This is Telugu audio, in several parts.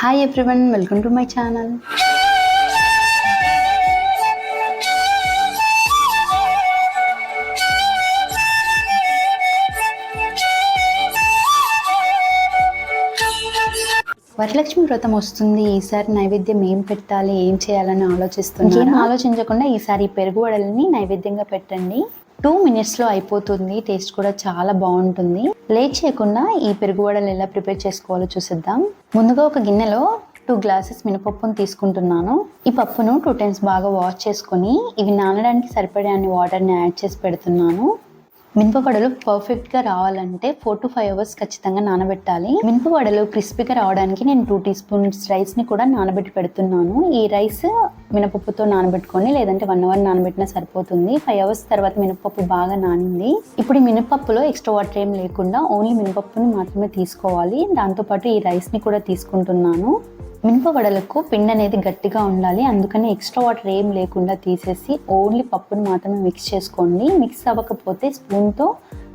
Hi everyone welcome to my channel Varalakshmi Vratam వస్తుంది. ఈసారి నైవేద్యం ఏం పెట్టాలి ఏం చేయాలని ఆలోచిస్తున్నాను ఏం ఆలోచించకుండా ఈసారి పెరుగు వడలని నైవేద్యంగా పెట్టండి. టూ మినిట్స్లో అయిపోతుంది. టేస్ట్ కూడా చాలా బాగుంటుంది. లేట్ చేయకుండా ఈ పెరుగు వడలు ఎలా ప్రిపేర్ చేసుకోవాలో చూసిద్దాం. ముందుగా ఒక గిన్నెలో టూ గ్లాసెస్ మినపప్పును తీసుకుంటున్నాను. ఈ పప్పును టూ టైమ్స్ బాగా వాష్ చేసుకొని ఇవి నానడానికి సరిపడే అన్ని వాటర్ని యాడ్ చేసి పెడుతున్నాను. మినపవడలు పర్ఫెక్ట్గా రావాలంటే ఫోర్ టు ఫైవ్ అవర్స్ ఖచ్చితంగా నానబెట్టాలి. మినపవడలు క్రిస్పీగా రావడానికి నేను టూ టీ స్పూన్స్ రైస్ని కూడా నానబెట్టి పెడుతున్నాను. ఈ రైస్ మినపప్పుతో నానబెట్టుకొని లేదంటే వన్ అవర్ నానబెట్టినా సరిపోతుంది. ఫైవ్ అవర్స్ తర్వాత మినపప్పు బాగా నానింది. ఇప్పుడు ఈ మినపప్పులో ఎక్స్ట్రా వాటర్ ఏం లేకుండా ఓన్లీ మినపప్పుని మాత్రమే తీసుకోవాలి. దాంతోపాటు ఈ రైస్ని కూడా తీసుకుంటున్నాను. మినప వడలకు పిండి అనేది గట్టిగా ఉండాలి. అందుకని ఎక్స్ట్రా వాటర్ ఏం లేకుండా తీసేసి ఓన్లీ పప్పును మాత్రమే మిక్స్ చేసుకోండి. మిక్స్ అవ్వకపోతే స్పూన్తో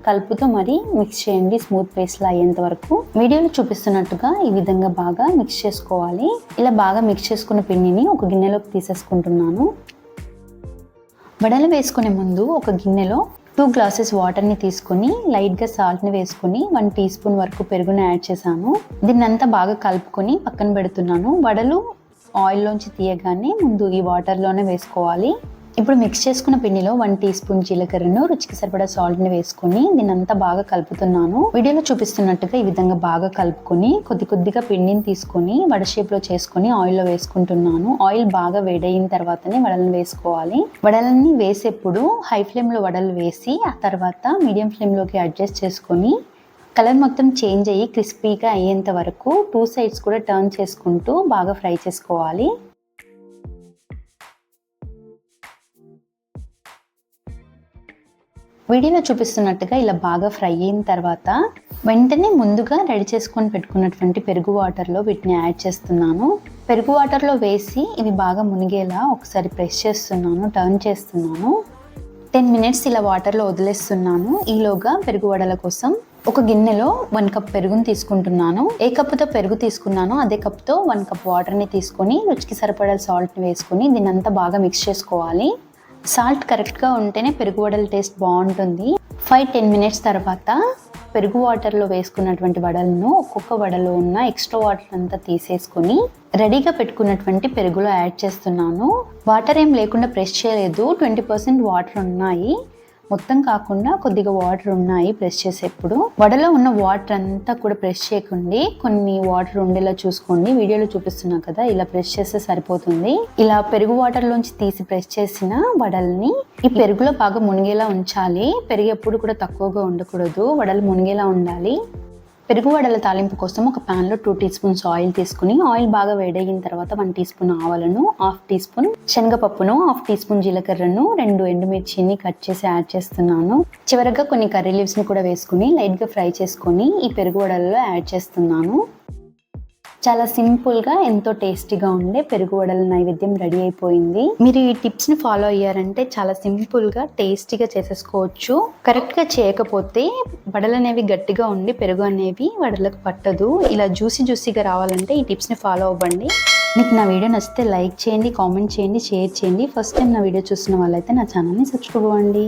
కలుపుతో మరి మిక్స్ చేయండి స్మూత్ పేస్ట్లా అయ్యేంత వరకు. వీడియోలో చూపిస్తున్నట్టుగా ఈ విధంగా బాగా మిక్స్ చేసుకోవాలి. ఇలా బాగా మిక్స్ చేసుకున్న పిండిని ఒక గిన్నెలోకి తీసేసుకుంటున్నాను. వడలు వేసుకునే ముందు ఒక గిన్నెలో టూ గ్లాసెస్ వాటర్ని తీసుకొని లైట్గా సాల్ట్ని వేసుకొని వన్ టీ స్పూన్ వరకు పెరుగుని యాడ్ చేశాను. దీన్ని అంతా బాగా కలుపుకొని పక్కన పెడుతున్నాను. వడలు ఆయిల్లోంచి తీయగానే ముందు ఈ వాటర్లోనే వేసుకోవాలి. ఇప్పుడు మిక్స్ చేసుకున్న పిండిలో వన్ టీ స్పూన్ జీలకర్రను రుచికి సరిపడా సాల్ట్ని వేసుకొని దీన్ని అంతా బాగా కలుపుతున్నాను. వీడియోలో చూపిస్తున్నట్టుగా ఈ విధంగా బాగా కలుపుకొని కొద్ది కొద్దిగా పిండిని తీసుకొని వడ షేప్లో చేసుకొని ఆయిల్లో వేసుకుంటున్నాను. ఆయిల్ బాగా వేడయిన తర్వాతనే వడలను వేసుకోవాలి. వడలని వేసేప్పుడు హై ఫ్లేమ్లో వడలు వేసి ఆ తర్వాత మీడియం ఫ్లేమ్లోకి అడ్జస్ట్ చేసుకొని కలర్ మొత్తం చేంజ్ అయ్యి క్రిస్పీగా అయ్యేంత వరకు టూ సైడ్స్ కూడా టర్న్ చేసుకుంటూ బాగా ఫ్రై చేసుకోవాలి. వీడియోలో చూపిస్తున్నట్టుగా ఇలా బాగా ఫ్రై అయిన తర్వాత వెంటనే ముందుగా రెడీ చేసుకొని పెట్టుకున్నటువంటి పెరుగు వాటర్లో వీటిని యాడ్ చేస్తున్నాను. పెరుగు వాటర్లో వేసి ఇవి బాగా మునిగేలా ఒకసారి ప్రెస్ చేస్తున్నాను టర్న్ చేస్తున్నాను. టెన్ మినిట్స్ ఇలా వాటర్లో వదిలేస్తున్నాను. ఈలోగా పెరుగు వడల కోసం ఒక గిన్నెలో వన్ కప్ పెరుగుని తీసుకుంటున్నాను. ఏ కప్పుతో పెరుగు తీసుకున్నానో అదే కప్తో వన్ కప్ వాటర్ని తీసుకొని రుచికి సరిపడా సాల్ట్ని వేసుకొని దీన్ని అంతా బాగా మిక్స్ చేసుకోవాలి. సాల్ట్ కరెక్ట్గా ఉంటేనే పెరుగు వడల టేస్ట్ బాగుంటుంది. ఫైవ్ టెన్ మినిట్స్ తర్వాత పెరుగు వాటర్లో వేసుకున్నటువంటి వడలను ఒక్కొక్క వడలో ఉన్న ఎక్స్ట్రా వాటర్ అంతా తీసేసుకొని రెడీగా పెట్టుకున్నటువంటి పెరుగులో యాడ్ చేస్తున్నాను. వాటర్ ఏం లేకుండా ప్రెస్ చేయలేదు. ట్వంటీ పర్సెంట్ వాటర్ ఉన్నాయి. మొత్తం కాకుండా కొద్దిగా వాటర్ ఉన్నాయి ప్రెస్ చేసేప్పుడు. వడలో ఉన్న వాటర్ అంతా కూడా ప్రెస్ చేయకండి. కొన్ని వాటర్ ఉండేలా చూసుకోండి. వీడియోలో చూపిస్తున్నా కదా ఇలా ప్రెస్ చేస్తే సరిపోతుంది. ఇలా పెరుగు వాటర్ లోంచి తీసి ప్రెస్ చేసిన వడల్ని ఈ పెరుగులో బాగా మునిగేలా ఉంచాలి. పెరుగు ఎప్పుడు కూడా తక్కువగా ఉండకూడదు. వడలు మునిగేలా ఉండాలి. పెరుగు వడల తాలింపు కోసం ఒక ప్యాన్లో టూ టీ స్పూన్స్ ఆయిల్ తీసుకుని ఆయిల్ బాగా వేడయిన తర్వాత వన్ టీ స్పూన్ ఆవాలను హాఫ్ టీ స్పూన్ శనగపప్పును హాఫ్ టీ స్పూన్ జీలకర్రను రెండు ఎండుమిర్చిని కట్ చేసి యాడ్ చేస్తున్నాను. చివరగా కొన్ని కర్రీ లీవ్స్ని కూడా వేసుకుని లైట్గా ఫ్రై చేసుకొని ఈ పెరుగు వడలలో యాడ్ చేస్తున్నాను. చాలా సింపుల్గా ఎంతో టేస్టీగా ఉండే పెరుగు వడల నైవేద్యం రెడీ అయిపోయింది. మీరు ఈ టిప్స్ని ఫాలో అయ్యారంటే చాలా సింపుల్గా టేస్టీగా చేసేసుకోవచ్చు. కరెక్ట్గా చేయకపోతే వడలు అనేవి గట్టిగా ఉండి పెరుగు అనేవి వడలకు పట్టదు. ఇలా జ్యూసీ జ్యూసీగా రావాలంటే ఈ టిప్స్ని ఫాలో అవ్వండి. మీకు నా వీడియో నచ్చితే లైక్ చేయండి కామెంట్ చేయండి షేర్ చేయండి. ఫస్ట్ టైం నా వీడియో చూసిన వాళ్ళైతే నా ఛానల్ని సబ్స్క్రైబ్ అవ్వండి.